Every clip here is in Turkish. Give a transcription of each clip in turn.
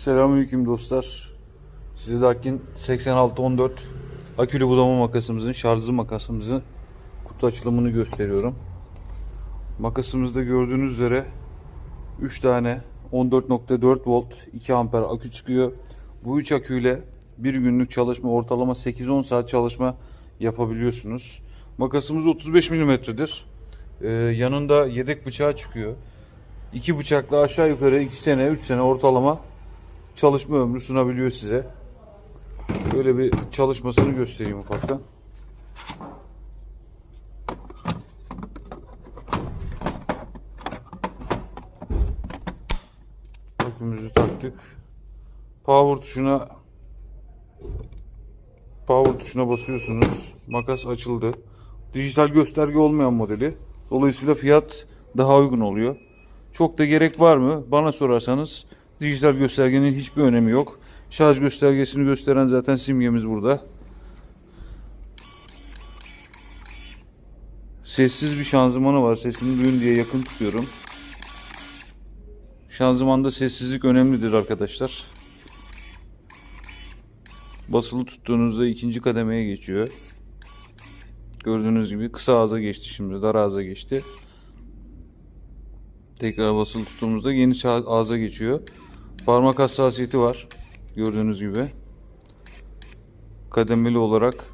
Selamünaleyküm dostlar. Size Dakin 8614 akülü budama makasımızın şarjlı makasımızın kutu açılımını gösteriyorum. Makasımızda gördüğünüz üzere 3 tane 14.4 volt 2 amper akü çıkıyor. Bu 3 aküyle bir günlük çalışma ortalama 8-10 saat çalışma yapabiliyorsunuz. Makasımız 35 milimetredir. Ee, yanında yedek bıçağı çıkıyor. İki bıçakla aşağı yukarı 2 sene 3 sene ortalama çalışma ömrü sunabiliyor size. Şöyle bir çalışmasını göstereyim ufaktan. Akümüzü taktık. Power tuşuna Power tuşuna basıyorsunuz. Makas açıldı. Dijital gösterge olmayan modeli. Dolayısıyla fiyat daha uygun oluyor. Çok da gerek var mı? Bana sorarsanız dijital göstergenin hiçbir önemi yok. Şarj göstergesini gösteren zaten simgemiz burada. Sessiz bir şanzımanı var. Sesini duyun diye yakın tutuyorum. Şanzımanda sessizlik önemlidir arkadaşlar. Basılı tuttuğunuzda ikinci kademeye geçiyor. Gördüğünüz gibi kısa ağza geçti şimdi. Dar ağza geçti. Tekrar basılı tuttuğumuzda geniş ağza geçiyor. Parmak hassasiyeti var. Gördüğünüz gibi. Kademeli olarak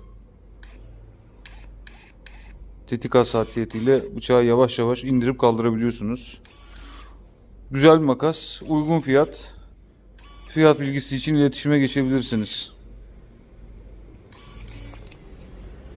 tetik hassasiyetiyle bıçağı yavaş yavaş indirip kaldırabiliyorsunuz. Güzel bir makas. Uygun fiyat. Fiyat bilgisi için iletişime geçebilirsiniz.